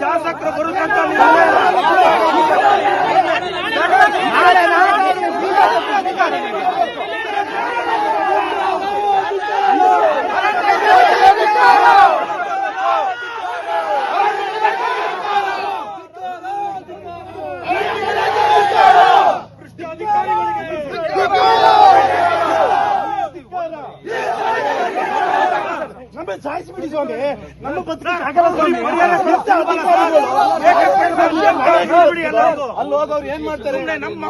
ಶಾಸಕರು ಬರುತ್ತಂತ ನಮ್ಮ ಸಾಯಿಸಿಬಿಡಿ ಸ್ವಾಮಿ ನಮ್ಮ ಬದುಕಕ್ಕೆ ಆಗಲ್ಲ ಸ್ವಾಮಿ ಅಲ್ಲಿ ಹೋಗೋರು ಏನ್ ಮಾಡ್ತಾರೆ ನಮ್ಮ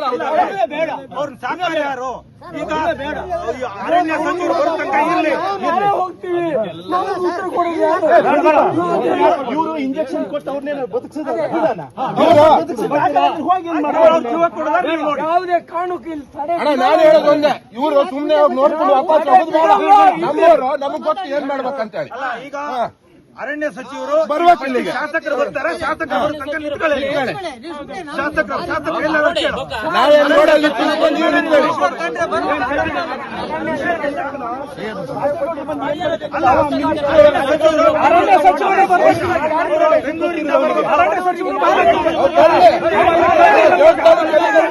ಅವ್ರನ್ನ ಸಾಕಾರ ಯಾರು ಈಗ ಅರಣ್ಯ ಸಚಿವರು ಬರೋ ತನಕ ಇರ್ಲಿ ಇವರು ಇಂಜೆಕ್ಷನ್ ಕೊಟ್ಟು ಅವ್ರನ್ನೇನು ಬದುಕಿಸಿದ್ರೆ? ಯಾವುದೇ ಕಾರಣಕ್ಕೂ ಇಲ್ಲಿ ತಡೆ ಅಣ್ಣ ನಾನು ಇವರು ಸುಮ್ಮನೆ ಹೋಗಿ ನೋಡ್ಕೊಂಡು ವಾಪಸ್ ಹೋಗೋದು ಬೇಡ ನಮ್ಮವರು ನಮಗ್ ಗೊತ್ತು ಏನ್ ಮಾಡ್ಬೇಕಂತ ಹೇಳಿ ಅಲ್ಲ ಈಗ ಅರಣ್ಯ ಸಚಿವರು. ಶಾಸಕರು ಬರ್ತಾರೆ ಶಾಸಕರು ಅರಣ್ಯ ತನಕ ನಿಂತ್ಕೊಳ್ಳಿ. ಶಾಸಕರು ಶಾಸಕರು ಎಲ್ಲರೂ ಕೇಳು. ನಾವೇನ್ ರೋಡಲ್ಲಿ ತಿಳ್ಕೊಂಡು ನೀವು ನಿಂತ್ಕೊಳ್ಳಿ. ಅರಣ್ಯ ಸಚಿವರು ಬೆಂಗಳೂರಿಂದ ಬರೋದು. ಅರಣ್ಯ ಸಚಿವರು ಅವ್ರು ಬರ್ಲಿ. ಜವಾಬ್ದಾರಿ ಎಲ್ಲಿದೆ?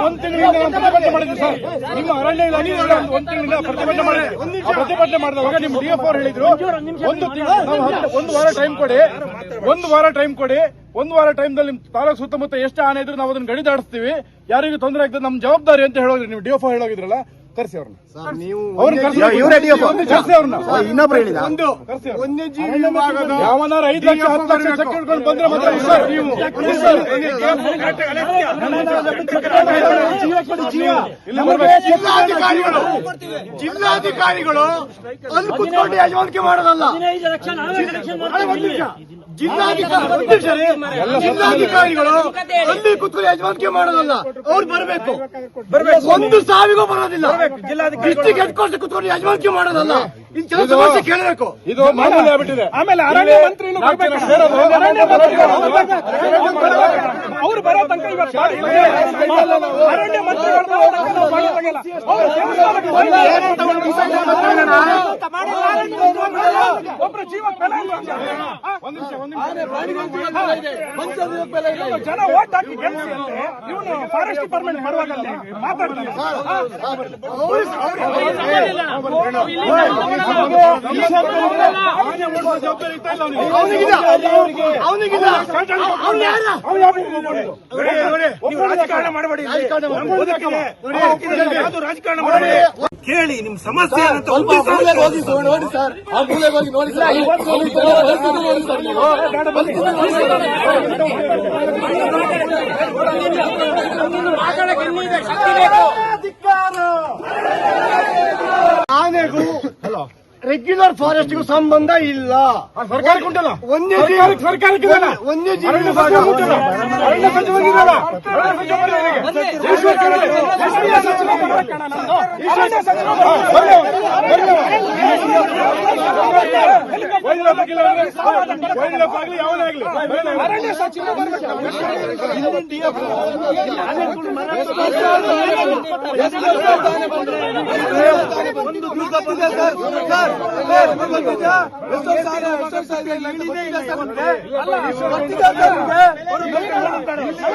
ಒಂದ್ ತಿಂಗಳಿಂದ ಪ್ರತಿಭಟನೆ ಮಾಡಿದ್ವಿ ಸರ್ ನಿಮ್ಮ ಅರಣ್ಯ ಇಲಾಖೆ ಒಂದ್ ತಿಂಗಳಿಂದ ಪ್ರತಿಭಟನೆ ಮಾಡಿ ಪ್ರತಿಭಟನೆ ಮಾಡಿದಾಗ ನಿಮ್ ಡಿಎಫ್ ಅವ್ರು ಹೇಳಿದ್ರು ಒಂದು ಒಂದು ವಾರ ಟೈಮ್ ಕೊಡಿ ಒಂದು ವಾರ ಟೈಮ್ ಕೊಡಿ ಒಂದು ವಾರ ಟೈಮ್ದಲ್ಲಿ ನಿಮ್ ತಾಲೂಕು ಸುತ್ತಮುತ್ತ ಎಷ್ಟು ಆನೆ ಇದ್ರು ನಾವು ಅದನ್ನ ಗಡಿದಾಡಿಸ್ತೀವಿ ಯಾರಿಗೂ ತೊಂದರೆ ಆಗ್ತದೆ ನಮ್ ಜವಾಬ್ದಾರಿ ಅಂತ ಹೇಳೋದ್ರಿ ನೀವು ಡಿಎಫ್ ಹೇಳೋಗಿದ್ರಲ್ಲ ಕರ್ಸಿ ಅವ್ರನ್ನ ಇನ್ನೊಬ್ರು ಹೇಳಿದ. ಒಂದು. ವನ್ಯಜೀವಿ ಯಾವನಾರ ಐದು ಲಕ್ಷ ಹತ್ತು ಲಕ್ಷ ಚೆಕ್ ಹಿಡ್ಕೊಂಡು ಬಂದ್ರೆ ಮತ್ತೆ ಸರ್ ನೀವು ಸರ್, ಜೀವ ಕೊಡಿ ಜೀವ. ಇಲ್ಲ ಬರ್ಬೇಕು. ಜಿಲ್ಲಾಧಿಕಾರಿಗಳು. ಜಿಲ್ಲಾಧಿಕಾರಿಗಳು ಅಲ್ಲಿ ಕುತ್ಕೊಂಡು ಯಜಮಾನಿಕೆ ಮಾಡೋದಲ್ಲ. ಹದಿನೈದು ಲಕ್ಷ ನಾವೇ ಕಲೆಕ್ಷನ್ ಮಾಡ್ತೀವಿ ಜಿಲ್ಲಾಧಿಕಾರಿ ಒಂದ್ ನಿಮಿಷ ಜಿಲ್ಲಾಧಿಕಾರಿಗಳು ಅಲ್ಲಿ ಕುತ್ಕೊಂಡು ಯಜಮಾನಿಕೆ ಮಾಡೋದಲ್ಲ. ಅವ್ರು ಬರಬೇಕು. ಒಂದು ಸಾವಿಗೂ ಬರೋದಿಲ್ಲ. ಡಿಸ್ಟಿಕ್ ಹೆಡ್ ಕ್ವಾರ್ಟರ್ ಕುತ್ಕೊಂಡು ಯಜಮಾನಿಕೆ ಮಾಡೋದಲ್ಲ? ಇನ್ ಕೆಲವು ಸಮಸ್ಯೆ ಕೇಳಬೇಕು. ಇದು ಮಾಮೂಲಿ ಆಗ್ಬಿಟ್ಟಿದೆ. ಆಮೇಲೆ ಅರಣ್ಯ ಮಂತ್ರಿನೂ ಅವ್ರು ಬರೋ ತನಕ ಇವತ್ತು. ಅರಣ್ಯ ಮಂತ್ರಿಗಳು ಬರೋ ಜೀವ ಬೆಲೆ ಜನ ಓಟ್ ಹಾಕಿ ಗೆಲ್ಸಿ. ಇವನು ಫಾರೆಸ್ಟ್ ಡಿಪಾರ್ಟ್ಮೆಂಟ್ ಬರುವಾಗಲ್ಲಿ ಮಾತಾಡ್ತಾನೆ ರಾಜಕಾರಣ ಮಾಡಬೇಡಿ ರಾಜಕಾರಣ ಮಾಡಬೇಡಿ ಕೇಳಿ ನಿಮ್ ಸಮಸ್ಯೆ ಹೋಗಿ ನೋಡಿ ಸರ್. ಆ ಮೂಲೆಗೆ ಹೋಗಿ ನೋಡಿ ಸರ್. ನೋಡಿ ಸರ್. ನೀವು ನೋಡಿ ಸರ್ ಆನೆಗೂ ರೆಗ್ಯುಲರ್ ಫಾರೆಸ್ಟ್ ಗೂ ಸಂಬಂಧ ಇಲ್ಲ. ಸರ್ಕಾರಕ್ಕೆ ವನ್ಯಜೀವಿ ಸರ್ಕಾರಕ್ಕೆ ಒಂದೇ ವನ್ಯಜೀವಿ ಅರಣ್ಯ ಸಚಿವರು ಉಂಟಲ್ಲ? ಅರಣ್ಯ ಸರ್ ಸರ್ ಅರಣ್ಯ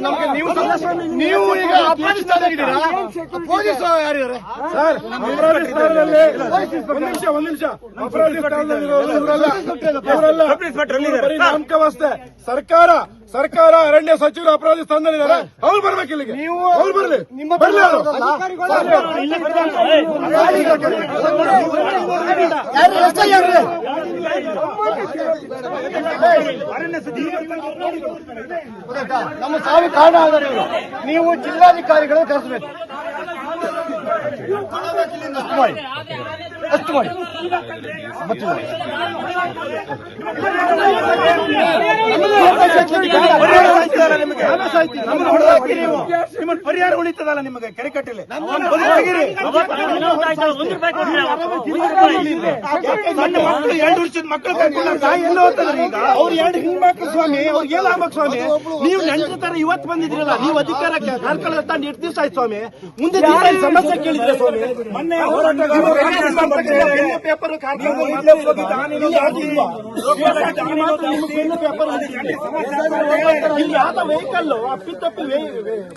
ನಮ್ಗೆ ನೀವು ನೀವು ಈಗ ಅಪರಾಧಿಸ್ತಾನಾಗಿದ್ದೀರಾ ಪೊಲೀಸ್ ಯಾರಿದ್ದಾರೆ ಸರ್ ಒಂದ್ ನಿಮಿಷ ಒಂದ್ ನಿಮಿಷ. ಬರೀ ನಾಮಕವಾಸ್ತೆ. ಸರ್ಕಾರ ಸರ್ಕಾರ ಅರಣ್ಯ ಸಚಿವರು ಅಪರಾಧಿ ಸ್ಥಾನದಲ್ಲಿದ್ದಾರೆ ಅವ್ರು ಬರ್ಬೇಕು ಇಲ್ಲಿಗೆ ನೀವು ಅವ್ರು ಬರ್ಲಿ ನಿಮ್ಮ? ನಮ್ಮ ಸಾವು ಕಾರಣ ಆದರೆ ನೀವು ಜಿಲ್ಲಾಧಿಕಾರಿಗಳು ಕರೆಸಬೇಕು ಅಷ್ಟು ಮಾಡಿ. ಅಷ್ಟು ಮಾಡಿ. ಮತ್ತೆ ಮಾಡಿ. ನಿಮ್ಮನ್ನ ಪರಿಹಾರ ಉಳಿತದಲ್ಲ ನಿಮಗೆ ಕೆರೆ ಕಟ್ಟಲೆ? ಸಣ್ಣ ಮಕ್ಕಳು ಎರಡು ವರ್ಷದ ಮಕ್ಕಳು ತಾಯಿ ಎಲ್ಲ ಈಗ? ಅವ್ರು ಎರಡು ಸ್ವಾಮಿ ಅವ್ರಿಗೆ ಏನ್ ಆಗ್ಬೇಕು ಸ್ವಾಮಿ. ನೀವು ನೆಂಟರ ತರ ಇವತ್ತು ಬಂದಿದ್ರಲ್ಲ ನೀವು ಅಧಿಕಾರ ಕಾರ್ಕಳ ತಂದು ಎಷ್ಟು ದಿವಸ ಆಯ್ತು ಸ್ವಾಮಿ. ಮುಂದೆ ಸಮಸ್ಯೆ ಕೇಳಿದ್ರೆ ಸ್ವಾಮಿ. ಮೊನ್ನೆ ಪೇಪರ್ ಇಲ್ಲಿ ವೆಹಿಕಲ್ ಅಪ್ಪಿತಪ್ಪಿ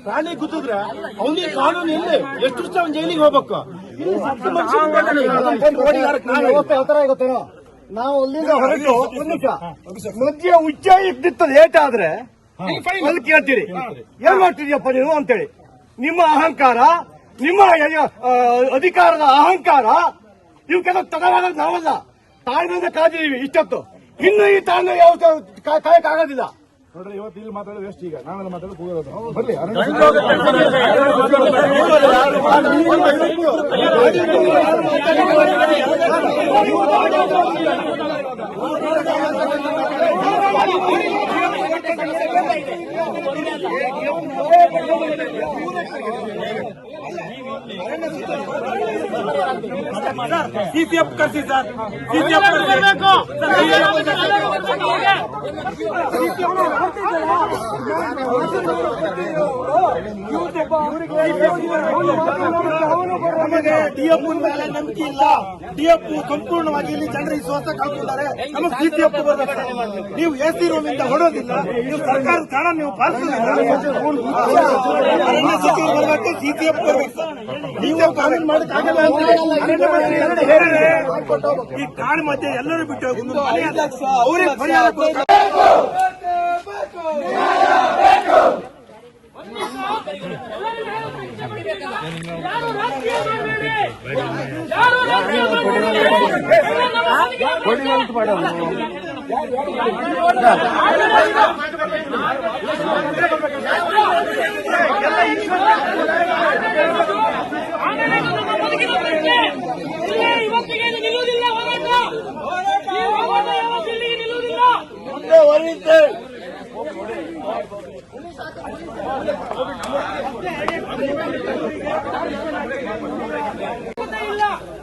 ಪ್ರಾಣಿ ಗುದ್ದಿದ್ರೆ ಅವನಿಗೆ ಕಾನೂನು ಎಲ್ಲಿ ಎಷ್ಟು ವರ್ಷ ಅವ್ನು ಜೈಲಿಗೆ ಹೋಗ್ಬೇಕು? ಇಲ್ಲಿ ಗೊತ್ತೇನೋ ನಾವು ಅಲ್ಲಿಂದ ಹೊರಟು. ಒಂದು ನಿಮಿಷ. ಮಧ್ಯ ಉಚ್ಚ ಇದ್ದಿತ್ತದ ಏಟಾದ್ರೆ ಅಲ್ಲಿ ಕೇಳ್ತೀರಿ. ಏನ್ ಮಾಡ್ತಿದ್ಯಪ್ಪ ನೀವು ಅಂತೇಳಿ. ನಿಮ್ಮ ಅಹಂಕಾರ ನಿಮ್ಮ ಅಧಿಕಾರದ ಅಹಂಕಾರ ಇವಕ್ಕೆಲ್ಲ ತಡವಾಗೋದು ನಾವಲ್ಲ. ತಾಳ್ಮೆಯಿಂದ ಕಾದಿದೀವಿ ಇಷ್ಟೊತ್ತು. ಇನ್ನು ಈ ತಾಳ್ಮೆ ಯಾವ ಕಾಯಕ್ಕಾಗೋದಿಲ್ಲ ನೋಡ್ರಿ ಇವತ್ತು ಇಲ್ಲಿ ಮಾತಾಡೋದು ವೇಸ್ಟ್ ಈಗ? ನಾವೆಲ್ಲ ಮಾತಾಡೋದು ಕೂಗೋದು. ಬರ್ಲಿ ಅರಣ್ಯ ಸಿಸಿಎಫ್ ಕರ್ಸಿ ಸರ್ ಸಿಸಿಎಫ್ ಬರಬೇಕು ನಮಗೆ ಡಿಎಫ್ ಮೇಲೆ ನಂಬಿಕೆ ಇಲ್ಲ. ಡಿಎಫ್ ಸಂಪೂರ್ಣವಾಗಿ ಇಲ್ಲಿ ಜನರ ವಿಶ್ವಾಸ ಕಳ್ಕೊಂಡಿದ್ದಾರೆ. ನಮಗೆ ಸಿಟಿಎಫ್ ಬರಬೇಕು ನೀವು ಎಸಿ ರೂಮ್ ಇಂದ ಹೊಡೋದಿಲ್ಲ. ನೀವು ಸರ್ಕಾರ ಕಾರಣ ನೀವು ಪಾಲಿಸೋದಿಲ್ಲ. ಅರಣ್ಯ ಸಚಿವರು ಬರಬೇಕು ಸಿಟಿಎಫ್ ಬರಬೇಕು. ನೀವು ಕಾನೂನು ಮಾಡೋಕ್ಕಾಗಲ್ಲ ಈ ಕಾಣ ಮಧ್ಯೆ ಎಲ್ಲರೂ ಬಿಟ್ಟು ಅವ್ರಿಗೆ ಪರಿಹಾರ ಕೊಡ್ತಾರೆ. ಯಾರು ರಾಜಕೀಯ ಮಾಡಬೇಡಿ ಯಾರು ರಾಜಕೀಯ ಮಾಡಬೇಡಿ ಬದುಕಿನ ಪ್ರಶ್ನೆ ಇಲ್ಲೇ ಇವತ್ತಿಗೆ ಇದು ನಿಲ್ಲುವುದಿಲ್ಲ ಹೋರಾಟ ಈ ಹೋರಾಟ ಯಾವತ್ತೂ ಇಲ್ಲಿಗೆ ನಿಲ್ಲುವುದಿಲ್ಲ ಇಲ್ಲ ಕಾಲ್ ಬಿಡು ಬರ್ಲಿ ಅವರು ಇದು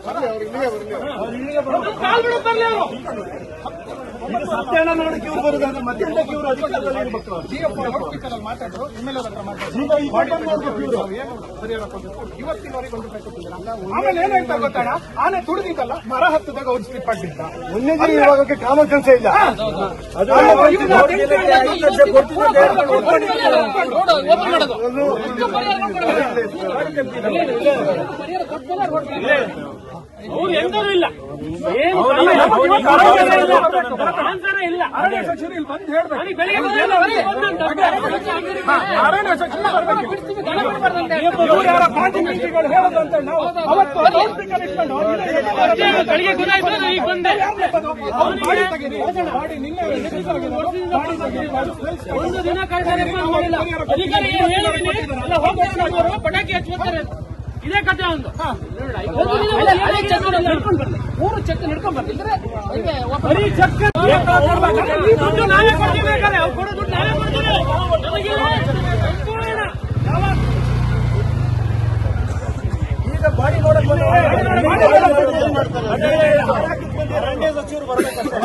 ಸತ್ಯನ ನೋಡಕ್ಕೆ ಇವ್ರು ಬರೋದಾದ್ರೆ ಮಧ್ಯಂತಕ್ಕೆ ಇವರು ಅಧಿಕಾರದಲ್ಲಿ ಇರ್ಬೇಕು ಈಗ ಈ ಬಟನ್ ನೋಡ್ಬೇಕು ಇವ್ರು. ಆಮೇಲೆ ಏನಾಯ್ತಾ ಗೊತ್ತಾಣ ಆನೆ ತುಡಿದಿದ್ದಲ್ಲ ಮರ ಹತ್ತದಾಗ ಅವ್ರು ಸ್ಲಿಪ್ ಆಗಿದ್ದ ಒಂದೇ ಇವಾಗ ಕಾಮನ್ ಕೆಲಸ ಇಲ್ಲ ಅವ್ರು ಎಂತರೂ ಇಲ್ಲ. ಏನು ಇಲ್ಲ. ಅರಣ್ಯ ಸಚಿವರು ಇಲ್ಲಿ ಬಂದು ಹೇಳ್ಬೇಕು. ನನಗೆ ಬೆಳಿಗ್ಗೆ ಬಂದಿಲ್ಲ, ಅವ್ರಿಗೆ ಬಂದಂತ. ಅರಣ್ಯ ಸಚಿವರು ಬರ್ಬೇಕು. ಇವ್ರು ಯಾರೋ ಪಾರ್ಟಿ ಮೀಟಿಂಗ್ಗಳು ಹೇಳೋದಂತ ನಾವು ಅವತ್ತು ಅಷ್ಟೇ ಬೆಳಿಗ್ಗೆ ಗೊತ್ತಾಯ್ತು ಈಗ ಬಂದೆ. ಬಾಡಿ ತೆಗೀರಿ. ಬಾಡಿ ನಿನ್ನೆ release ಆಗಿದೆ. ಬಾಡಿ ತೆಗೀರಿ. ಒಂದು ದಿನ ಕಾರ್ಯಕ್ರಮ ಮಾಡಿಲ್ಲ. ಅಧಿಕಾರಿ ಏನು ಹೇಳಿದ್ದೀನಿ ಎಲ್ಲ ಹೋಗ್ತಾರೆ ನಮ್ಮವರು ಪಟಾಕಿ ಹಚ್ಚುತ್ತಾರೆ ಇದೇ ಕಥೆ ಒಂದು. ಒಂದು ದಿನ ಒಂದು ಚೆಕ್ ನಡ್ಕೊಂಡು ಬರ್ಲಿ ಮೂರು ಚೆಕ್ ನಡ್ಕೊಂಡು ಬರ್ಲಿದ್ರೆ ಬರೀ ಚೆಕ್ ಈ ದುಡ್ಡು ನಾವೇ ಕೊಡ್ತೀವಿ ಬೇಕಾದ್ರೆ ಅವ್ರು ಕೊಡೋ ದುಡ್ಡು ನಾವೇ ಕೊಡ್ತೀವಿ ನಮಗಿಲ್ಲ ಸಂಪೂರ್ಣ ಯಾವಾಗ ಅರಣ್ಯ ಸಚಿವರು ಬರ್ಬೇಕಂತೆ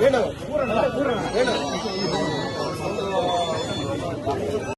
வேணும் வேணும்